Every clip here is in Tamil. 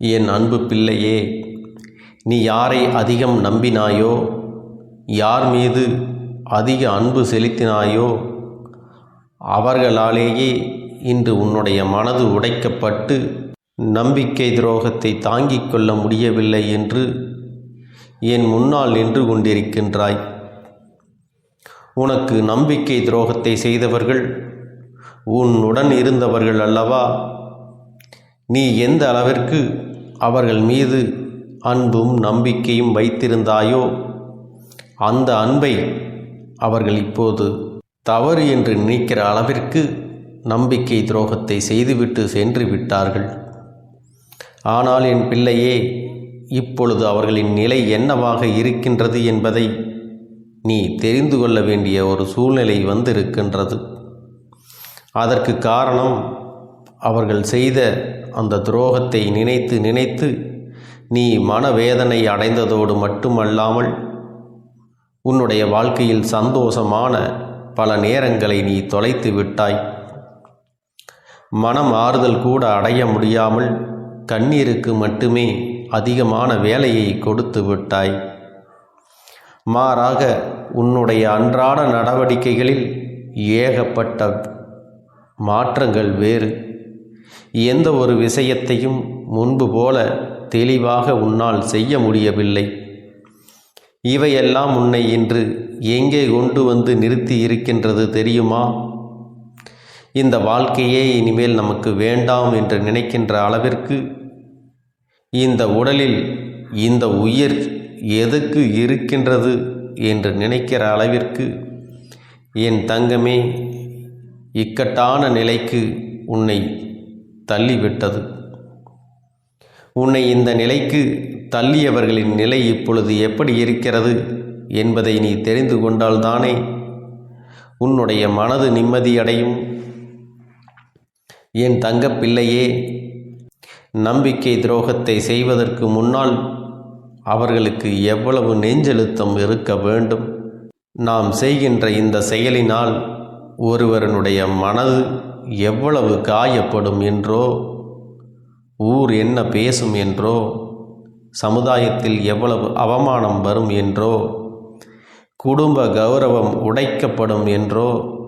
என் அன்பு பிள்ளையே நீ யாரை அதிகம் நம்பினாயோ யார் மீது அதிக அன்பு செலுத்தினாயோ அவர்களாலேயே இன்று உன்னுடைய மனது உடைக்கப்பட்டு நம்பிக்கை துரோகத்தை தாங்கிக் கொள்ள முடியவில்லை என்று என் முன்னால் நின்று கொண்டிருக்கின்றாய். உனக்கு நம்பிக்கை துரோகத்தை செய்தவர்கள் உன்னுடன் இருந்தவர்கள் அல்லவா? நீ எந்த அளவிற்கு அவர்கள் மீது அன்பும் நம்பிக்கையும் வைத்திருந்தாயோ? அந்த அன்பை அவர்கள் இப்போது தவறு என்று நினைக்கிற அளவிற்கு நம்பிக்கை துரோகத்தை செய்துவிட்டு சென்று விட்டார்கள். ஆனால் என் பிள்ளையே இப்பொழுது அவர்களின் நிலை என்னவாக இருக்கின்றது என்பதை நீ தெரிந்து கொள்ள வேண்டிய ஒரு சூழ்நிலை வந்திருக்கின்றது. அதற்கு காரணம் அவர்கள் செய்த அந்த துரோகத்தை நினைத்து நினைத்து நீ மனவேதனை அடைந்ததோடு மட்டுமல்லாமல் உன்னுடைய வாழ்க்கையில் சந்தோஷமான பல நேரங்களை நீ தொலைத்து விட்டாய். மனம் ஆறுதல் கூட அடைய முடியாமல் கண்ணீருக்கு மட்டுமே அதிகமான வேலையை கொடுத்து விட்டாய். மாறாக உன்னுடைய அன்றாட நடவடிக்கைகளில் ஏகப்பட்ட மாற்றங்கள் வேறு. எந்த ஒரு விஷயத்தையும் முன்பு போல தெளிவாக உன்னால் செய்ய முடியவில்லை. இவையெல்லாம் உன்னை இன்று எங்கே கொண்டு வந்து நிறுத்தி இருக்கின்றது தெரியுமா? இந்த வாழ்க்கையே இனிமேல் நமக்கு வேண்டாம் என்று நினைக்கின்ற அளவிற்கு இந்த உடலில் இந்த உயிர் எதுக்கு இருக்கின்றது என்று நினைக்கிற அளவிற்கு என் தங்கமே இக்கட்டான நிலைக்கு உன்னை தள்ளிவிட்டது. உன்னை இந்த நிலைக்கு தள்ளியவர்களின் நிலை இப்பொழுது எப்படி இருக்கிறது என்பதை நீ தெரிந்து கொண்டால்தானே. உன்னுடைய மனது நிம்மதியடையும். என் தங்கப்பிள்ளையே நம்பிக்கை துரோகத்தை செய்வதற்கு முன்னால் அவர்களுக்கு எவ்வளவு நெஞ்செழுத்தம் இருக்க வேண்டும்? நாம் செய்கின்ற இந்த செயலினால் ஒருவரனுடைய மனது எவ்வளவு காயப்படும் என்றோ ஊர் என்ன பேசும் என்றோ சமுதாயத்தில் எவ்வளவு அவமானம் வரும் என்றோ குடும்ப கௌரவம் உடைக்கப்படும் என்றோ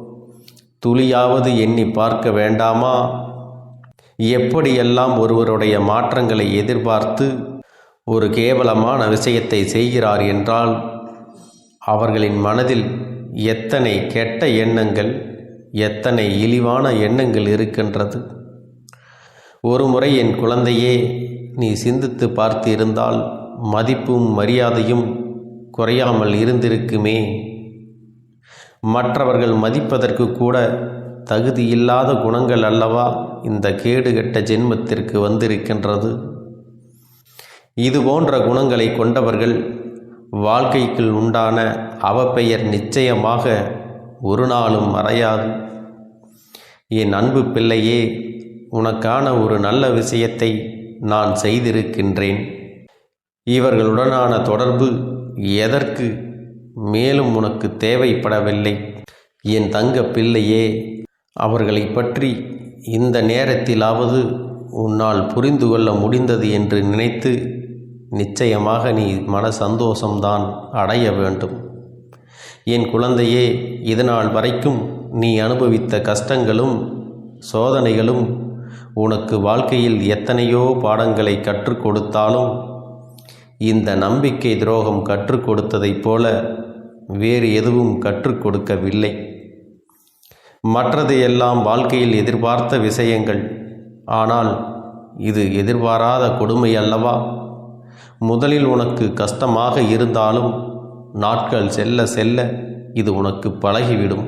துளியாவது எண்ணி பார்க்க வேண்டாமா? எப்படியெல்லாம் ஒருவருடைய மாற்றங்களை எதிர்பார்த்து ஒரு கேவலமான விஷயத்தை செய்கிறார் என்றால் அவர்களின் மனதில் எத்தனை கெட்ட எண்ணங்கள் எத்தனை இழிவான எண்ணங்கள் இருக்கின்றது? ஒரு முறை என் குழந்தையே நீ சிந்தித்து பார்த்து இருந்தால் மதிப்பும் மரியாதையும் குறையாமல் இருந்திருக்குமே. மற்றவர்கள் மதிப்பதற்கு கூட தகுதியில்லாத குணங்கள் அல்லவா இந்த கேடுகட்ட ஜென்மத்திற்கு வந்திருக்கின்றது? இது போன்ற குணங்களை கொண்டவர்கள் வாழ்க்கைக்குள் உண்டான அவப்பெயர் நிச்சயமாக ஒரு நாளும் மறையாது. என் அன்பு பிள்ளையே உனக்கான ஒரு நல்ல விஷயத்தை நான் செய்திருக்கின்றேன். இவர்களுடனான தொடர்பு எதற்கு மேலும் உனக்கு தேவைப்படவில்லை? என் தங்க பிள்ளையே அவர்களை பற்றி இந்த நேரத்திலாவது உன்னால் புரிந்து கொள்ள முடிந்தது என்று நினைத்து நிச்சயமாக நீ மன சந்தோஷம்தான் அடைய வேண்டும். என் குழந்தையே இதனால் வரைக்கும் நீ அனுபவித்த கஷ்டங்களும் சோதனைகளும் உனக்கு வாழ்க்கையில் எத்தனையோ பாடங்களை கற்றுக் கொடுத்தாலும் இந்த நம்பிக்கை துரோகம் கற்றுக் கொடுத்ததைப் போல வேறு எதுவும் கற்றுக் கொடுக்கவில்லை. மற்றது எல்லாம் வாழ்க்கையில் எதிர்பார்த்த விஷயங்கள். ஆனால் இது எதிர்பாராத கொடுமை அல்லவா? முதலில் உனக்கு கஷ்டமாக இருந்தாலும் நாட்கள் செல்ல செல்ல இது உனக்கு பழகிவிடும்.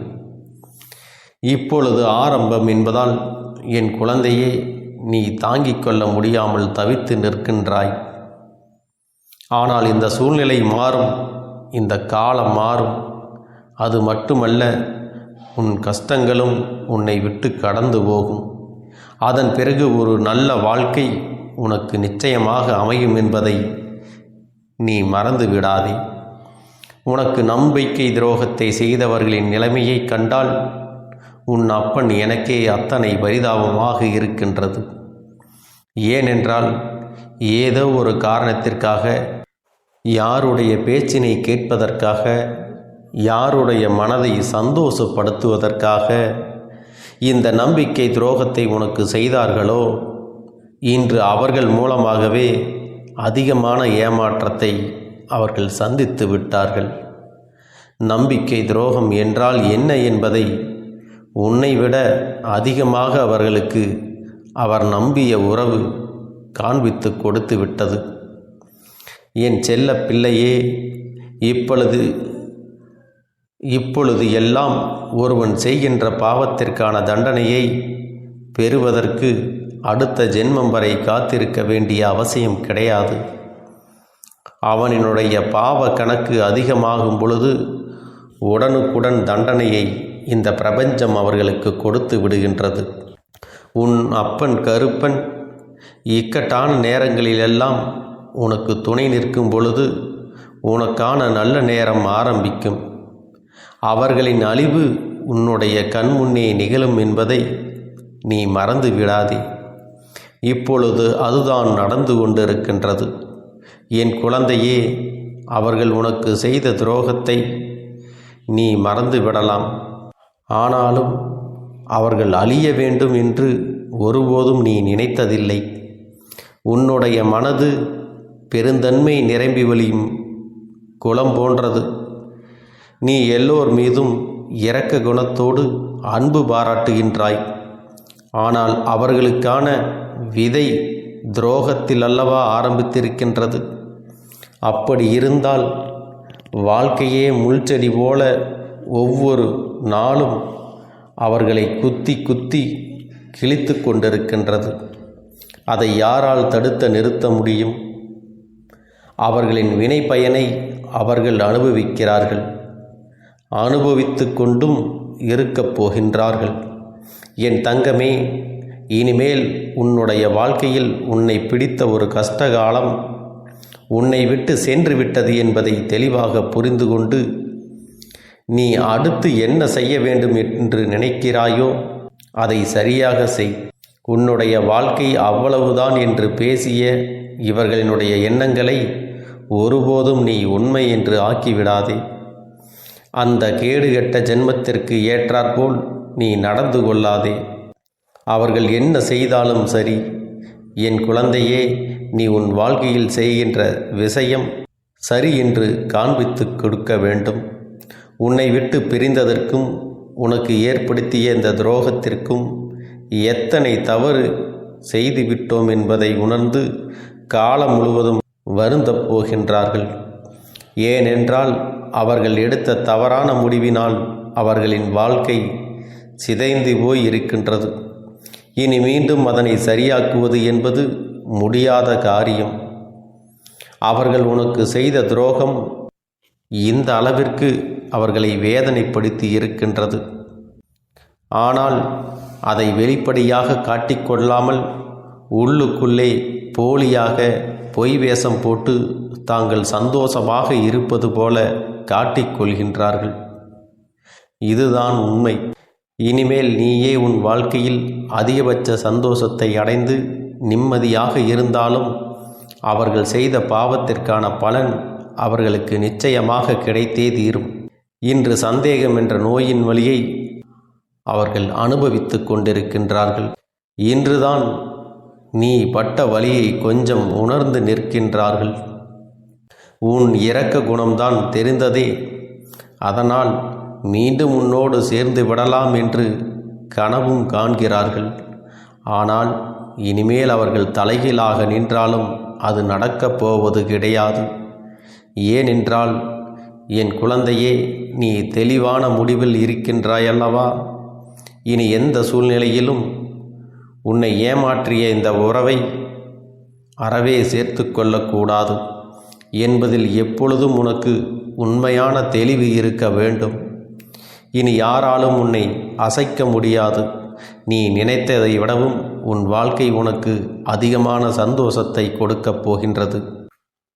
இப்பொழுது ஆரம்பம் என்பதால் என் குழந்தையே நீ தாங்கிக் கொள்ள முடியாமல் தவித்து நிற்கின்றாய். ஆனால் இந்த சூழ்நிலை மாறும் இந்த காலம் மாறும். அது மட்டுமல்ல உன் கஷ்டங்களும் உன்னை விட்டு கடந்து போகும். அதன் பிறகு ஒரு நல்ல வாழ்க்கை உனக்கு நிச்சயமாக அமையும் என்பதை நீ மறந்து விடாதே. உனக்கு நம்பிக்கை துரோகத்தை செய்தவர்களின் நிலைமையை கண்டால் உன் அப்பன் எனக்கே அத்தனை பரிதாபமாக இருக்கின்றது. ஏனென்றால் ஏதோ ஒரு காரணத்திற்காக யாருடைய பேச்சினை கேட்பதற்காக யாருடைய மனதை சந்தோஷப்படுத்துவதற்காக இந்த நம்பிக்கை துரோகத்தை உனக்கு செய்தார்களோ இன்று அவர்கள் மூலமாகவே அதிகமான ஏமாற்றத்தை அவர்கள் சந்தித்து விட்டார்கள். நம்பிக்கை துரோகம் என்றால் என்ன என்பதை உன்னை விட அதிகமாக அவர்களுக்கு அவர் நம்பிய உறவு காண்பித்து கொடுத்து விட்டது. என் செல்ல பிள்ளையே இப்பொழுது இப்பொழுது எல்லாம் ஒருவன் செய்கின்ற பாவத்திற்கான தண்டனையை பெறுவதற்கு அடுத்த ஜென்மம் வரை காத்திருக்க வேண்டிய அவசியம் கிடையாது. அவனினுடைய பாவ கணக்கு அதிகமாகும் பொழுது உடனுக்குடன் தண்டனையை இந்த பிரபஞ்சம் அவர்களுக்கு கொடுத்து விடுகின்றது. உன் அப்பன் கருப்பன் இக்கட்டான நேரங்களிலெல்லாம் உனக்கு துணை நிற்கும் பொழுது உனக்கான நல்ல நேரம் ஆரம்பிக்கும். அவர்களின் அழிவு உன்னுடைய கண்முன்னே நிகழும் என்பதை நீ மறந்து விடாதே இப்பொழுது அதுதான் நடந்து கொண்டிருக்கின்றது. என் குழந்தையே அவர்கள் உனக்கு செய்த துரோகத்தை நீ மறந்து விடலாம் ஆனாலும் அவர்கள் அழிய வேண்டும் என்று ஒருபோதும் நீ நினைத்ததில்லை. உன்னுடைய மனது பெருந்தன்மை நிரம்பி வழியும் குளம் போன்றது. நீ எல்லோர் மீதும் இரக்க குணத்தோடு அன்பு பாராட்டுகின்றாய். ஆனால் அவர்களுக்கான விதை துரோகத்தில் அல்லவா ஆரம்பித்திருக்கின்றது. அப்படி இருந்தால் வாழ்க்கையே முள்செடி போல ஒவ்வொரு நாளும் அவர்களை குத்தி குத்தி கிழித்து கொண்டிருக்கின்றது. அதை யாரால் தடுத்த நிறுத்த முடியும்? அவர்களின் வினை பயனை அவர்கள் அனுபவிக்கிறார்கள். அனுபவித்து கொண்டும் இருக்கப் போகின்றார்கள். என் தங்கமே இனிமேல் உன்னுடைய வாழ்க்கையில் உன்னை பிடித்த ஒரு கஷ்டகாலம் உன்னை விட்டு சென்று விட்டது என்பதை தெளிவாக புரிந்து கொண்டு நீ அடுத்து என்ன செய்ய வேண்டும் என்று நினைக்கிறாயோ அதை சரியாக செய். உன்னுடைய வாழ்க்கை அவ்வளவுதான் என்று பேசிய இவர்களினுடைய எண்ணங்களை ஒருபோதும் நீ உண்மை என்று ஆக்கிவிடாதே. அந்த கேடுகெட்ட ஜென்மத்திற்கு ஏற்றாற்போல் நீ நடந்து கொள்ளாதே. அவர்கள் என்ன செய்தாலும் சரி. என் குழந்தையே நீ உன் வாழ்க்கையில் செய்கின்ற விஷயம் சரி என்று காண்பித்து கொடுக்க வேண்டும். உன்னை விட்டு பிரிந்ததற்கும் உனக்கு ஏற்படுத்திய இந்த துரோகத்திற்கும் எத்தனை தவறு செய்துவிட்டோம் என்பதை உணர்ந்து காலம் முழுவதும் வருந்தப் போகின்றார்கள். ஏனென்றால் அவர்கள் எடுத்த தவறான முடிவினால் அவர்களின் வாழ்க்கை சிதைந்து போய் இருக்கின்றது. இனி மீண்டும் அதனை சரியாக்குவது என்பது முடியாத காரியம். அவர்கள் உனக்கு செய்த துரோகம் இந்த அளவிற்கு அவர்களை வேதனைப்படுத்தி இருக்கின்றது. ஆனால் அதை வெளிப்படையாக காட்டிக்கொள்ளாமல் உள்ளுக்குள்ளே போலியாக பொய் வேஷம் போட்டு தாங்கள் சந்தோஷமாக இருப்பது போல காட்டிக்கொள்கின்றார்கள் இதுதான் உண்மை. இனிமேல் நீயே உன் வாழ்க்கையில் அதிகபட்ச சந்தோஷத்தை அடைந்து நிம்மதியாக இருந்தாலும் அவர்கள் செய்த பாவத்திற்கான பலன் அவர்களுக்கு நிச்சயமாக கிடைத்தே தீரும். இன்று சந்தேகம் என்ற நோயின் வழியை அவர்கள் அனுபவித்து கொண்டிருக்கின்றார்கள். இன்றுதான் நீ பட்ட வழியை கொஞ்சம் உணர்ந்து நிற்கின்றார்கள். உன் இரக்க குணம்தான் தெரிந்ததே. அதனால் மீண்டும் உன்னோடு சேர்ந்து விடலாம் என்று கனவும் காண்கிறார்கள். ஆனால் இனிமேல் அவர்கள் தலைகீழாக நின்றாலும் அது நடக்கப் போவது கிடையாது. ஏனென்றால் என் குழந்தையே நீ தெளிவான முடிவில் இருக்கின்றாயல்லவா? இனி எந்த சூழ்நிலையிலும் உன்னை ஏமாற்றிய இந்த உறவை அறவே சேர்த்து கொள்ளக்கூடாது. என்பதில் எப்பொழுதும் உனக்கு உண்மையான தெளிவு இருக்க வேண்டும். இனி யாராலும் உன்னை அசைக்க முடியாது. நீ நினைத்ததை விடவும் உன் வாழ்க்கை உனக்கு அதிகமான சந்தோஷத்தை கொடுக்கப் போகின்றது.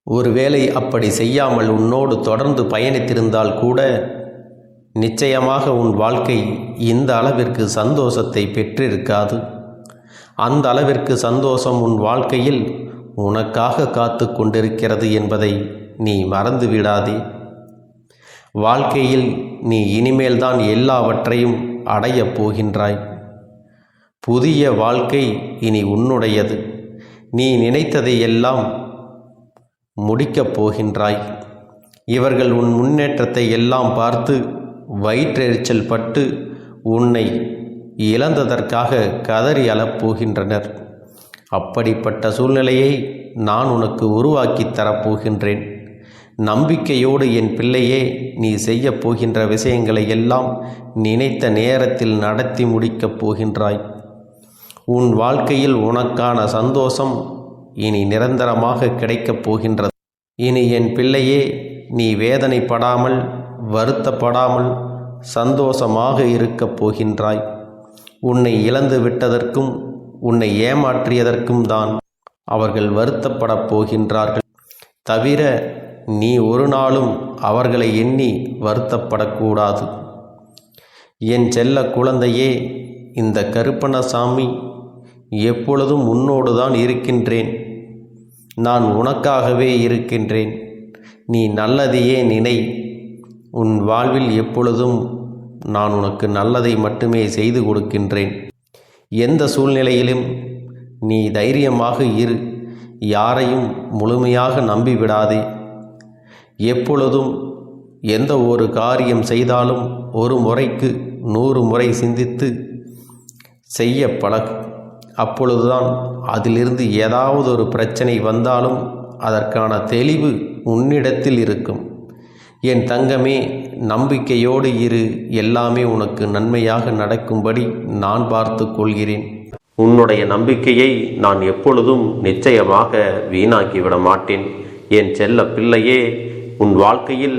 ஒருவேளை அப்படி செய்யாமல் உன்னோடு தொடர்ந்து பயணித்திருந்தால் கூட நிச்சயமாக உன் வாழ்க்கை இந்த அளவிற்கு சந்தோஷத்தை பெற்றிருக்காது. அந்த அளவிற்கு சந்தோஷம் உன் வாழ்க்கையில் உனக்காக காத்து கொண்டிருக்கிறது என்பதை நீ மறந்து விடாதே வாழ்க்கையில் நீ இனிமேல்தான் எல்லாவற்றையும் அடையப் போகின்றாய். புதிய வாழ்க்கை இனி உன்னுடையது. நீ நினைத்ததை எல்லாம் முடிக்கப் போகின்றாய். இவர்கள் உன் முன்னேற்றத்தை எல்லாம் பார்த்து வயிற்றெரிச்சல் பட்டு உன்னை இழந்ததற்காக கதறி அழப்போகின்றனர் அப்படிப்பட்ட சூழ்நிலையை நான் உனக்கு உருவாக்கித் தரப்போகின்றேன். நம்பிக்கையோடு என் பிள்ளையே நீ செய்யப் போகின்ற விஷயங்களை எல்லாம் நினைத்த நேரத்தில் நடத்தி முடிக்கப் போகின்றாய். உன் வாழ்க்கையில் உனக்கான சந்தோஷம் இனி நிரந்தரமாக கிடைக்கப் போகின்றது. இனி என் பிள்ளையே நீ வேதனைப்படாமல் வருத்தப்படாமல் சந்தோஷமாக இருக்கப் போகின்றாய். உன்னை இழந்து விட்டதற்கும் உன்னை ஏமாற்றியதற்கும் தான் அவர்கள் வருத்தப்படப் போகின்றார்கள். தவிர நீ ஒரு நாளும் அவர்களை எண்ணி வருத்தப்படக்கூடாது. என் செல்ல குழந்தையே இந்த கருப்பணசாமி எப்பொழுதும் உன்னோடு தான் இருக்கின்றேன். நான் உனக்காகவே இருக்கின்றேன். நீ நல்லதையே நினை. உன் வாழ்வில் எப்பொழுதும் நான் உனக்கு நல்லதை மட்டுமே செய்து கொடுக்கின்றேன். எந்த சூழ்நிலையிலும் நீ தைரியமாக இரு. யாரையும் முழுமையாக நம்பிவிடாதே. எப்பொழுதும் எந்த ஒரு காரியம் செய்தாலும் ஒரு முறைக்கு நூறு முறை சிந்தித்து செய்ய பழகு. அப்பொழுதுதான் அதிலிருந்து ஏதாவது ஒரு பிரச்சனை வந்தாலும் அதற்கான தெளிவு உன்னிடத்தில் இருக்கும். என் தங்கமே நம்பிக்கையோடு இரு. எல்லாமே உனக்கு நன்மையாக நடக்கும்படி நான் பார்த்து கொள்கிறேன். உன்னுடைய நம்பிக்கையை நான் எப்பொழுதும் நிச்சயமாக வீணாக்கிவிட மாட்டேன் என் செல்ல பிள்ளையே உன் வாழ்க்கையில்